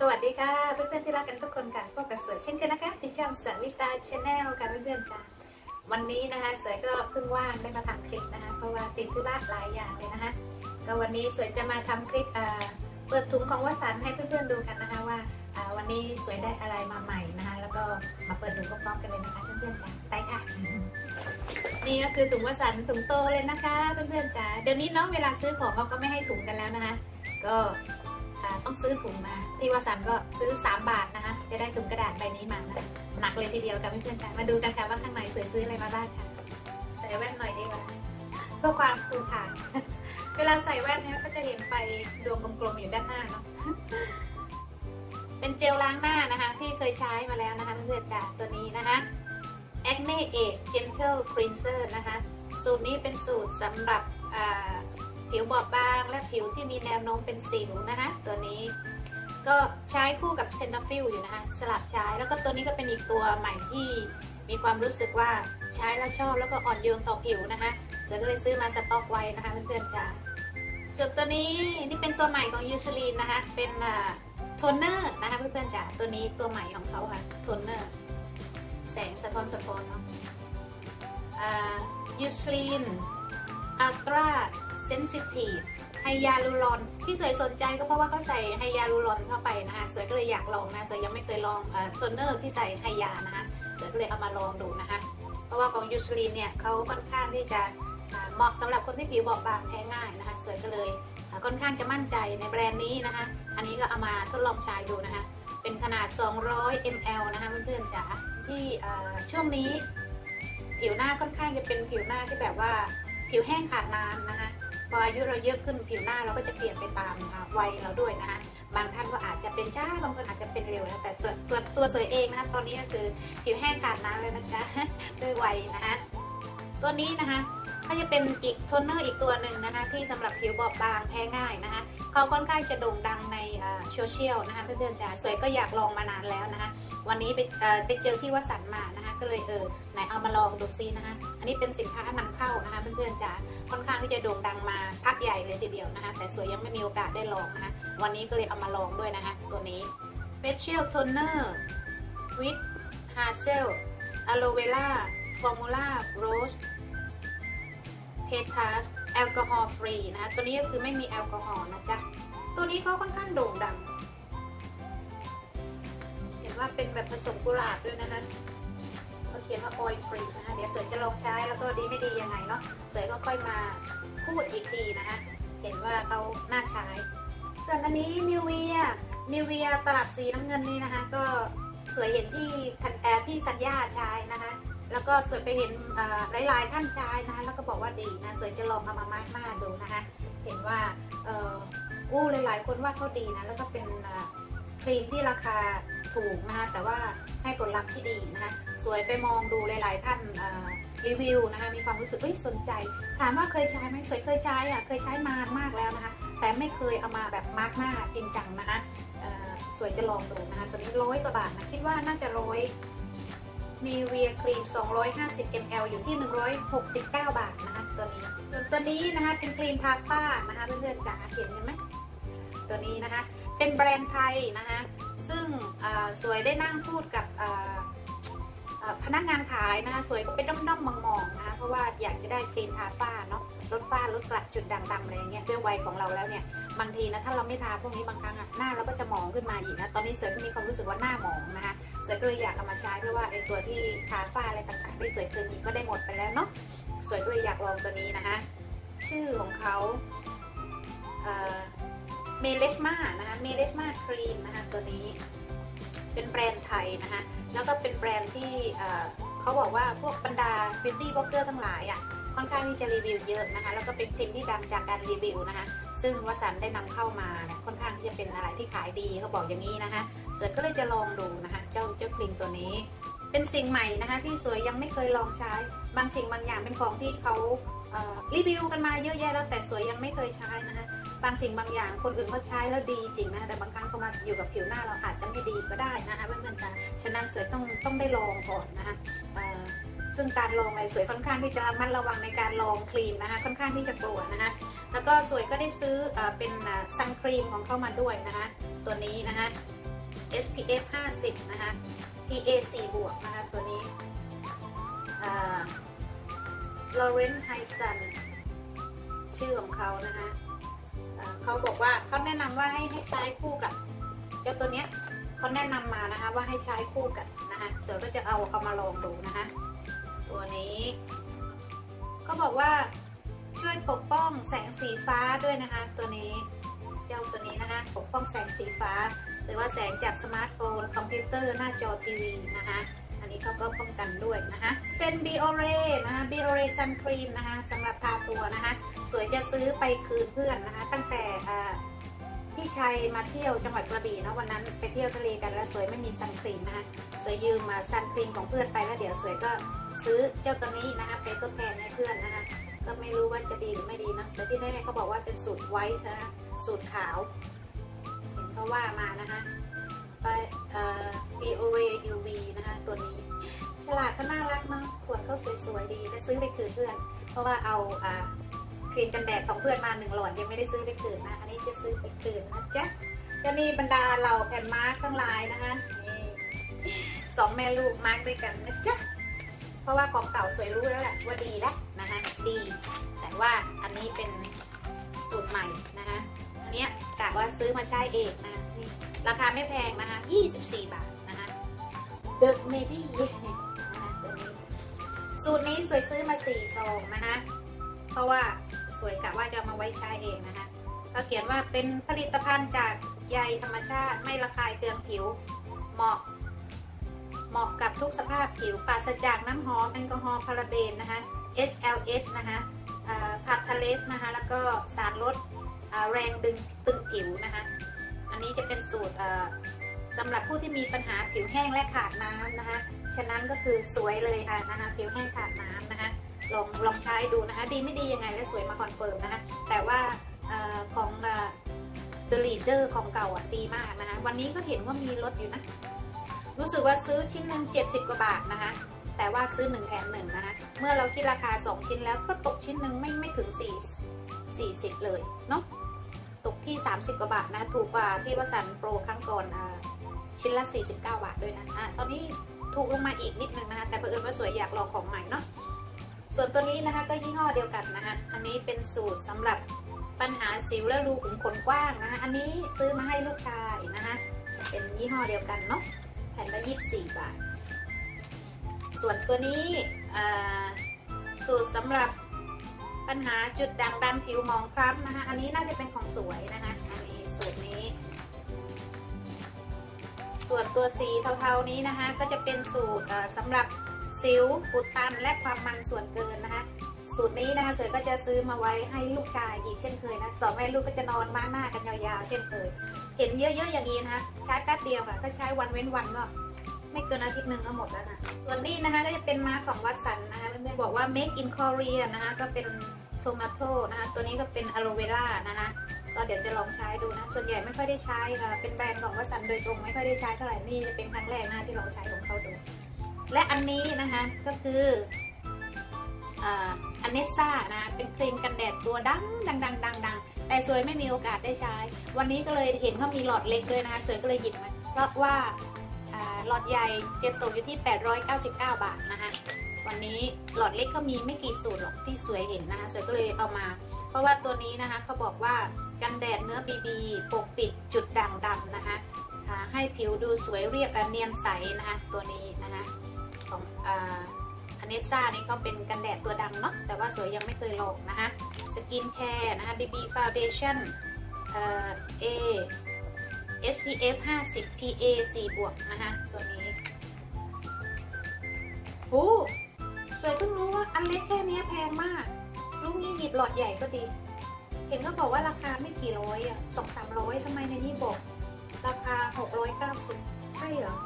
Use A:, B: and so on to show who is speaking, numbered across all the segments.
A: สวัสดีค่ะเพื่อนๆที่รักกันทุกคนค่ะพบกับสวยเช่นกันนะคะที่ช่องสวิตาชาแนลค่ะเพื่อนๆจ้าวันนี้นะคะสวยก็เพิ่งว่างได้มาทำคลิปนะคะเพราะว่าติดธุระหลายอย่างเลยนะคะก็วันนี้สวยจะมาทำคลิปเปิดถุงของวสันให้เพื่อนๆดูกันนะคะว่าวันนี้สวยได้อะไรมาใหม่นะคะแล้วก็มาเปิดถุงพร้อมๆกันเลยนะคะเพื่อนๆจ้าไปค่ะนี่ก็คือถุงวสันถุงโตเลยนะคะเพื่อนๆจ้าเดี๋ยวนี้เนาะเวลาซื้อของเขาก็ไม่ให้ถุงกันแล้วนะคะก็ ต้องซื้อถุงมาที่วสันต์ก็ซื้อ 3 บาทนะคะจะได้ถุงกระดาษใบนี้มานะหนักเลยทีเดียวค่ะเพื่อนๆจ้ามาดูกันค่ะว่าข้างในสวยซื้ออะไรมาบ้างค่ะใส่แว่นหน่อยดีกว่าเพื่อความคูลค่ะเวลาใส่แว่นเนี่ยก็จะเห็นไฟดวงกลมๆอยู่ด้านหน้าเนาะเป็นเจลล้างหน้านะคะ ที่เคยใช้มาแล้วนะคะเพื่อนๆจ้าตัวนี้นะคะ Acne Age Gentle Cleanser นะคะ สูตรนี้เป็นสูตรสำหรับ ผิวบอบบางและผิวที่มีแนวโน้มเป็นสิวนะคะตัวนี้ก็ใช้คู่กับเซนตาฟิลอยู่นะคะสลับใช้แล้วก็ตัวนี้ก็เป็นอีกตัวใหม่ที่มีความรู้สึกว่าใช้แล้วชอบแล้วก็อ่อนโยนต่อผิวนะคะส่วนก็เลยซื้อมาสต็อกไว้นะคะเพื่อนๆจ้าส่วนตัวนี้นี่เป็นตัวใหม่ของยูซลีนนะคะเป็นโทนเนอร์นะคะเพื่อนๆจ้าตัวนี้ตัวใหม่ของเขาค่ะโทนเนอร์แสงสะท้อนสะท้อนเนาะยูซลีนอัลตรา เซนซิทีฟไฮยาลูรอนที่สวยสนใจก็เพราะว่าเขาใส่ไฮยาลูรอนเข้าไปนะคะสวยก็เลยอยากลองนะสวยยังไม่เคยลองโทนเนอร์ที่ใส่ไฮยานะคะสวยก็เลยเอามาลองดูนะคะ เพราะว่าของยูสลีนเนี่ยเขาค่อนข้างที่จะเหมาะสำหรับคนที่ผิวบอบบางแพ้ง่ายนะคะ สวยก็เลยค่อนข้างจะมั่นใจในแบรนด์นี้นะคะ อันนี้ก็เอามาทดลองใช้ดูนะคะ เป็นขนาด 200 ml นะคะเพื่อนๆจ๋าที่ช่วงนี้ ผิวหน้าค่อนข้างจะเป็นผิวหน้าที่แบบว่าผิวแห้งขาดน้ำนะคะ ออายุเราเยอะขึ้นผิวหน้าเราก็จะเปลี่ยนไปตามวัยเราด้วยนะคะบางท่านก็อาจจะเป็นจ้าบางคนอาจจะเป็นเร็วนะแต่ตัวตัวตัวสวยเองนะคะตอนนี้ก็คือผิวแห้งขาดน้ำเลยนะจ๊ะด้วยวัยนะคะตัวนี้นะคะก็จะเป็นอีกโทนเนอร์อีกตัวหนึ่งนะคะที่สำหรับผิวบอบบางแพ้ง่ายนะคะเขาค่อนข้างจะโด่งดังในโซเชียลนะคะเพื่อนๆจ๋าสวยก็อยากลองมานานแล้วนะคะวันนี้ไปเอ่อไปเจอที่วัสันมานะคะก็เลยเออไหนเอามาลองดูซินะคะอันนี้เป็นสินค้านำเข้านะคะเพื่อนๆจ๋า ค่อนข้างที่จะโด่งดังมาพักใหญ่เลยทีเดียวนะคะ แต่สวยยังไม่มีโอกาสได้ลองนะคะ วันนี้ก็เลยเอามาลองด้วยนะคะ ตัวนี้ Facial Toner with Hazel Aloe Vera Formula Rose p e t a s แอลกอฮอล์ฟรีนะคะตัวนี้ก็คือไม่มีแอลกอฮอล์นะจ๊ะ ตัวนี้ก็ค่อนข้างโด่งดัง เห็นว่าเป็นแบบผสมกุหลาบด้วยนะคะ เขียนว่า oil free นะคะเดี๋ยวสวยจะลองใช้แล้วก็ดีไม่ดียังไงเนาะสวยก็ค่อยมาพูดอีกทีนะคะเห็นว่าเขาน่าใช้ ส่วนอันนี้นิวเวียนิวเวียตลับสีน้ำเงินนี่นะคะ ก็สวยเห็นที่ทันแอร์พี่สัญญาใช้นะคะ แล้วก็สวยไปเห็นหลายๆท่านใช้นะคะแล้วก็บอกว่าดีนะสวยจะลองเอามามากหน้าดูนะคะ เห็นว่าอู้หลายๆคนว่าเขาดีนะแล้วก็เป็นครีมที่ราคา ถูกนะคะแต่ว่าให้ผลลัพธ์ที่ดีนะคะสวยไปมองดูหลายๆท่านรีวิวนะคะมีความรู้สึกเฮ้ยสนใจ ถามว่าเคยใช้ไหมสวยเคยใช้อะเคยใช้นานมากแล้วนะคะแต่ไม่เคยเอามาแบบมาร์กหน้าจริงจังนะคะสวยจะลองดูนะคะตัวนี้ร้อยกว่าบาทนะคิดว่าน่าจะร้อยนีเวียครีม 250 ml อยู่ที่ 169 บาทนะคะตัวนี้ส่วนตัวนี้นะคะเป็นครีมทาฝ้านะคะเพื่อนๆจ๋าเห็นไหมตัวนี้นะคะเป็นแบรนด์ไทยนะคะ ซึ่งสวยได้นั่งพูดกับพนักงานขายนะคะสวยก็เป็นด้อมๆมองๆนะคะเพราะว่าอยากจะได้ครีมทาฝ้าเนาะลดฝ้าลดกระจุดด่างดำอะไรเงี้ยด้วยวัยของเราแล้วเนี่ยบางทีนะถ้าเราไม่ทาพวกนี้บางครั้งอะหน้าเราก็จะหมองขึ้นมาอีกนะตอนนี้สวยก็มีความรู้สึกว่าหน้าหมองนะคะสวยก็เลยอยากเอามาใช้เพราะว่าไอ้ตัวที่ทาฝ้าอะไรต่างๆที่สวยเคยมีก็ได้หมดไปแล้วเนาะสวยก็เลยอยากลองตัวนี้นะคะชื่อของเขา มเลสมานะคะเมเลสมาครีมนะคะตัวนี้เป็นแบรนด์ไทยนะคะแล้วก็เป็นแบรนด์ที่เขาบอกว่าพวกบรรดาบิวตี้บล็อกเกอร์ทั้งหลายอะค่อนข้างที่จะรีวิวเยอะนะคะแล้วก็เป็นครีมที่ดังจากการรีวิวนะคะ ซึ่งวสันได้นำเข้ามาเนี่ยค่อนข้างที่จะเป็นอะไรที่ขายดีเขาบอกอย่างนี้นะคะสวยก็เลยจะลองดูนะคะ เจ้าเจ้าครีมตัวนี้ เป็นสิ่งใหม่นะคะ ที่สวยยังไม่เคยลองใช้ บางสิ่งบางอย่างเป็นของที่เขารีวิวกันมาเยอะแยะแล้วแต่สวยยังไม่เคยใช้นะคะ บางสิ่งบางอย่างคนอื่นเขาใช้แล้วดีจริงนะแต่บางครั้งเขามาอยู่กับผิวหน้าเราอาจจะไม่ดีก็ได้นะคะเพื่อนๆจ้ะฉะนั้นสวยต้องต้องได้ลองก่อนนะคะซึ่งการลองอะไรสวยค่อนข้างที่จะระมัดระวังในการลองครีมนะคะค่อนข้างที่จะกลัวนะคะแล้วก็สวยก็ได้ซื้อเอเป็นซันครีมของเข้ามาด้วยนะคะตัวนี้นะคะ SPF 50 นะคะ PA 4บวกนะคะตัวนี้ลอเรนไฮซันชื่อของเขานะคะ เขาบอกว่าเขาแนะนำว่าให้ให้ใช้คู่กับ เจ้าตัวเนี้ยเขาแนะนำมานะคะว่าให้ใช้คู่กันนะคะเสือก็จะเอาเอามาลองดูนะคะ ตัวนี้ก็บอกว่าช่วยปกป้องแสงสีฟ้าด้วยนะคะ ตัวนี้เจ้าตัวนี้นะคะปกป้องแสงสีฟ้า หรือว่าแสงจากสมาร์ทโฟน คอมพิวเตอร์หน้าจอทีวีนะคะ นี้เขาก็ป้องกันด้วยนะคะ เป็น b i o r e นะคะ b i o r e Sun Cream นะคะสำหรับทาตัวนะคะ สวยจะซื้อไปคืนเพื่อนนะคะ ตั้งแต่พี่ชัยมาเที่ยวจังหวัดกระบี่นะวันนั้นไปเที่ยวทะเลกันแล้วสวยไม่มีซันครีมนะคะสวยยืมมาซันครีมของเพื่อนไปแล้วเดี๋ยวสวยก็ซื้อเจ้าตัวนี้นะคะไปทดแทนให้เพื่อนนะคะก็ไม่รู้ว่าจะดีหรือไม่ดีนะแต่ที่แน่ๆเขาบอกว่าเป็นสูตรไวท์นะคะสูตรขาวเห็นเขาว่ามานะคะไปเอ่อ BOA UV นะคะตัวนี้ ฉลาดก็น่ารักเนาะขวดเขาสวยๆดีจะซื้อไปคืนเพื่อน เพราะว่าเอาอ่าครีมกันแดดของเพื่อนมาหนึ่งหลอดยังไม่ได้ซื้อไปคืนนะ อันนี้จะซื้อไปคืนนะจ๊ะจะมีบรรดาเราแผ่นมาร์คทั้งหลายนะคะนี่สองแม่ลูกมาร์คด้วยกันนะจ๊ะเพราะว่าของเก่าสวยรู้แล้วแหละว่าดีแล้วนะคะดี แต่ว่าอันนี้เป็นสูตรใหม่นะคะอันเนี้ยกะว่าซื้อมาใช้เองนะนี่ราคาไม่แพงนะคะ 24 บาทนะคะ The Lady นะคะตัวนี้ สูตรนี้สวยซื้อมา4ซองนะคะ เพราะว่าสวยกะว่าจะมาไว้ใช้เองนะคะก็เขียนว่าเป็นผลิตภัณฑ์จากใยธรรมชาติไม่ระคายเคืองผิว เหมาะ เหมาะกับทุกสภาพผิวปราศจากน้ำหอมแอลกอฮอล์พาราเบนนะคะ SLS นะคะผักทะเลสนะคะ แล้วก็สารลดแรงดึงตึงผิวนะคะ อันนี้จะเป็นสูตรอ่าสำหรับผู้ที่มีปัญหาผิวแห้งและขาดน้ำนะคะ ฉะนั้นก็คือสวยเลยค่ะนะคะผิวแห้งขาดน้ำนะคะลองลองใช้ดูนะคะ ดีไม่ดียังไงแล้วสวยมาคอนเฟิร์มนะคะ แต่ว่าอาของอ่า The Leader ของเก่าอะดีมากนะคะ วันนี้ก็เห็นว่ามีลดอยู่นะ รู้สึกว่าซื้อชิ้นหนึ่ง70 กว่าบาทนะคะ แต่ว่าซื้อ 1แถม1นะคะ เมื่อเราคิดราคา 2 ชิ้นแล้วก็ตกชิ้นหนึ่งไม่ไม่ถึง 4 40 เลยเนาะ ตกที่ 30 กว่าบาทนะ ถูกกว่าที่วสันโปรครั้งก่อนอ่า ชิ้นละ 49 บาทด้วยนะอะตอนนี้ถูกลงมาอีกนิดนึงนะคะแต่เพื่อนว่าสวยอยากลองของใหม่เนาะส่วนตัวนี้นะคะก็ยี่ห้อเดียวกันนะคะอันนี้เป็นสูตรสำหรับปัญหาสิวและรูขุมขนกว้างนะคะอันนี้ซื้อมาให้ลูกชายนะคะเป็นยี่ห้อเดียวกันเนาะแผ่นละ24 บาท ส่วนตัวนี้อ่าสูตรสำหรับปัญหาจุดด่างดำผิวหมองคล้ำนะคะ อันนี้น่าจะเป็นของสวยนะคะ อันนี้สูตรนี้ ส่วนตัวสีเทาๆนี้นะคะ ก็จะเป็นสูตรอ่าสำหรับสิวปุดตันและความมันส่วนเกินนะคะ สูตรนี้นะคะเสยก็จะซื้อมาไว้ให้ลูกชายอีกเช่นเคยนะสองแม่ลูกก็จะนอนมาหน้ากันยาวๆเช่นเคย เห็นเยอะๆอย่างนี้นะคะใช้แป๊บเดียวค่ะก็ใช้วันเว้นวันก็ไม่เกินอาทิตย์หนึ่งก็หมดแล้วนะส่วนนี้นะคะก็จะเป็นมาของวัตสันนะคะเพื่อนๆบอกว่า make in Korea นะคะก็เป็นโทมาโตนะคะตัวนี้ก็เป็นอะโลเวรานะคะ ก็เดี๋ยวจะลองใช้ดูนะ ส่วนใหญ่ไม่ค่อยได้ใช้ค่ะเป็นแบรนด์ของวัสันโดยตรงไม่ค่อยได้ใช้เท่าไหร่นี่จะเป็นครั้งแรกนะที่ลองใช้ของเขาดู และอันนี้นะคะก็คืออันเนซ่านะเป็นครีมกันแดดตัวดังดังดังดังดังแต่สวยไม่มีโอกาสได้ใช้ วันนี้ก็เลยเห็นเขามีหลอดเล็กด้วยนะคะสวยก็เลยหยิบมาเพราะว่าหลอดใหญ่เจ็ตกอยู่ที่ 899 บาทนะคะวันนี้หลอดเล็กก็มีไม่กี่สูตรหรอกที่สวยเห็นนะคะสวยก็เลยเอามา เพราะว่าตัวนี้นะคะเขาบอกว่า กันแดดเนื้อบีบีปกปิดจุดด่างดำนะคะให้ผิวดูสวยเรียบและเนียนใสนะคะตัวนี้นะคะของอันเนซ่านี่เขาเป็นกันแดดตัวดำเนาะแต่ว่าสวยยังไม่เคยลองนะคะสกินแคร์นะคะ BB Foundation เอ่อ A SPF 50 PA 4บวกนะคะตัวนี้โอ้สวยเพิ่งรู้ว่าอันเล็กแค่นี้แพงมาก ลูกนี้หยิบหลอดใหญ่ก็ดี เห็นเขาบอกว่าราคาไม่กี่ร้อยอะสองสามร้อยทำไมในนี้บอก ราคา690ใช่เหรอ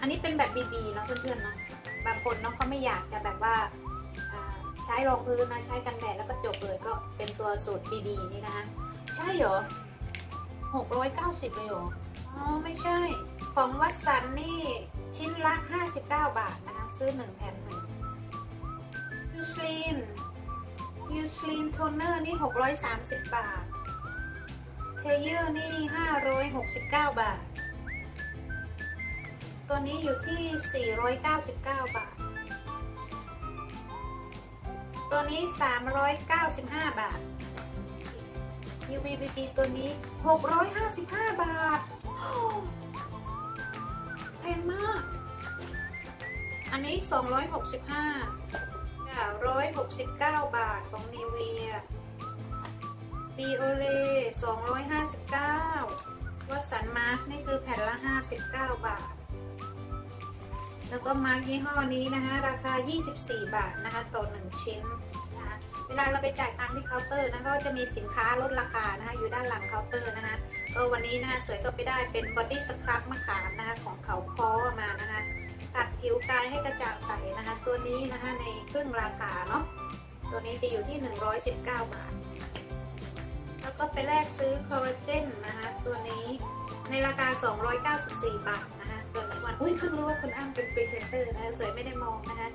A: อันนี้เป็นแบบบีๆเนาะเพื่อนๆเนาะบางคนเนาะเขาไม่อยากจะแบบว่าใช้รองพื้นนะใช้กันแดดแล้วก็จบเลยก็เป็นตัวสูตรบีๆนี่นะคะใช่เหรอ690เก้าสิบเลยเหรออ๋อไม่ใช่ ของวัดสันนี่ชิ้นละ 59 บาทนะคะ ซื้อ 1แถม1ยูสลีน ยูสลีนโทนเนอร์นี่ 630 บาท เทเยอร์นี่ 569 บาท ตัวนี้อยู่ที่ 499 บาท ตัวนี้ 395 บาท UVBB ตัวนี้ 655 บาทแพงมาก อันนี้ 265 969 บาทของนิเวียบีโอเล259 วัสันมาสนี่คือแผ่นละ 59 บาท แล้วก็มาร์กยี่ห้อนี้นะคะราคา 24 บาทนะคะต่อ 1 ชิ้นนะคะเวลาเราไปจ่ายตังค์ที่เคาน์เตอร์นะก็จะมีสินค้าลดราคานะคะอยู่ด้านหลังเคาน์เตอร์นะคะก็วันนี้นะคะสวยก็ไปได้เป็นบอดี้สครับมะขามนะคะของเขาคอมานะคะ ตัดผิวกายให้กระจ่างใสนะคะ ตัวนี้นะคะในครึ่งราคาเนาะตัวนี้จะอยู่ที่ 119 บาท แล้วก็ไปแลกซื้อคอลลาเจนนะคะตัวนี้ในราคา 294 บาทนะคะตัวนี้วันอุ้ยเพิ่งรู้ว่าคุณอ้ำเป็นพรีเซนเตอร์นะคะสวยไม่ได้มองนะคะ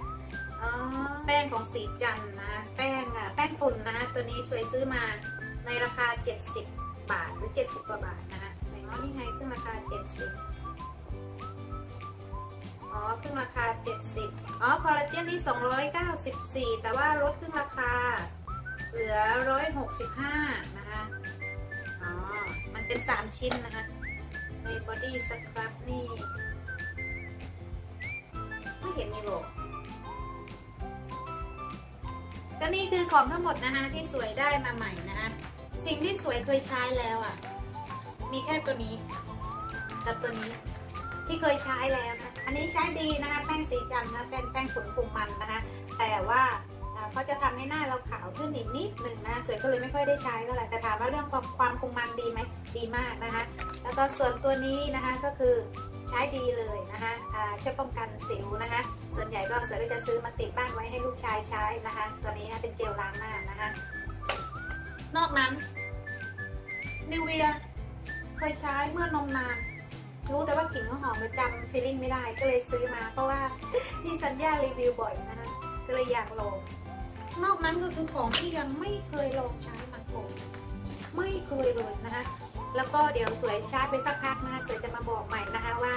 A: แป้งของสีจันนะะแป้งอะแป้งฝุ่นนะคะตัวนี้สวยซื้อมาในราคา 70 บาทหรือ 70 กว่าบาทนะคะไหนว่านี่ไงขึ้นราคา 70 ขึ้นราคา 70 อ๋อ คอลลาเจนนี่ 294 แต่ว่าลดขึ้นราคา เหลือ 165 นะคะ อ๋อ มันเป็น 3 ชิ้นนะคะ ในบอดี้สครับนี่ ไม่เห็นมีโลกก็นี่คือของทั้งหมดนะคะที่สวยได้มาใหม่นะคะสิ่งที่สวยเคยใช้แล้วอะ มีแค่ตัวนี้ กับตัวนี้ที่เคยใช้แล้วนะ อันนี้ใช้ดีนะคะแป้งสีจันนะแป้งแป้งฝุ่นคุมมันนะคะ แต่ว่าเขาจะทำให้หน้าเราขาวขึ้นอีกนิดหนึ่งนะสวยก็เลยไม่ค่อยได้ใช้ก็เลยแต่ถามว่าเรื่องความความคุมมันดีไหมดีมากนะคะ แล้วก็ส่วนตัวนี้นะคะก็คือใช้ดีเลยนะคะช่วยป้องกันสิวนะคะ ส่วนใหญ่ก็สวยก็จะซื้อมาติดบ้านไว้ให้ลูกชายใช้นะคะ ตัวนี้นะเป็นเจลล้างหน้านะคะ นอกนั้นนิวเวียเคยใช้เมื่อนมนาน รู้แต่ว่ากลิ่นเขาหอมมาจำฟีลลิ่งไม่ได้ก็เลยซื้อมา เพราะว่าพี่สัญญารีวิวบ่อยนะคะก็เลยอยากลองนอกนั้นก็คือของที่ยังไม่เคยลองใช้มาก่อนไม่เคยเลยนะคะแล้วก็เดี๋ยวสวยใช้ไปสักพักนะคะสวยจะมาบอกใหม่นะคะว่า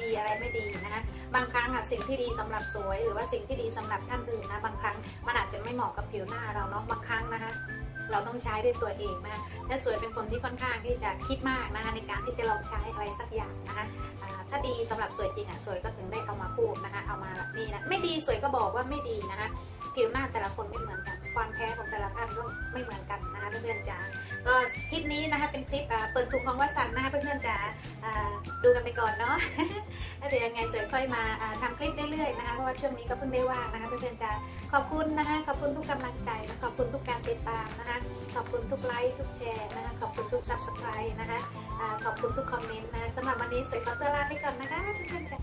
A: ดีอะไรไม่ดีนะคะบางครั้งอะสิ่งที่ดีสำหรับสวย หรือว่าสิ่งที่ดีสำหรับท่านอื่นนะบางครั้งมันอาจจะไม่เหมาะกับผิวหน้าเราเนาะบางครั้งนะคะเราต้องใช้ด้วยตัวเองนะและสวยเป็นคนที่ค่อนข้างที่จะคิดมากนะคะในการที่จะลองใช้อะไรสักอย่างนะคะถ้าดีสำหรับสวยจริงอะสวยก็ถึงได้เอามาพูดนะคะเอามาแบบนี่นะไม่ดีสวยก็บอกว่าไม่ดีนะคะผิวหน้าแต่ละคนไม่เหมือนกัน ความแพ้ของแต่ละท่านก็ไม่เหมือนกันนะคะเพื่อนๆจ๋าก็ ลิปนี้นะคะเป็นคลิปอ่าเปิดถุงของวัสันนะคะเพื่อนๆจ๋าอ่าดูกันไปก่อนเนาะแล้วเดี๋ยวยังไงสวยค่อยมาอ่าทำคลิปเรื่อยๆนะคะเพราะว่าช่วงนี้ก็เพิ่งได้ว่างนะคะเพื่อนๆจ๋าขอบคุณนะคะขอบคุณทุกกำลังใจและขอบคุณทุกการติดตามนะคะขอบคุณทุกไลค์ทุกแชร์นะคะขอบคุณทุก subscribe นะคะขอบคุณทุกคอมเมนต์นะคะสำหรับวันนี้สวยขอตัวลาไปก่อนนะคะเพื่อนๆจ้า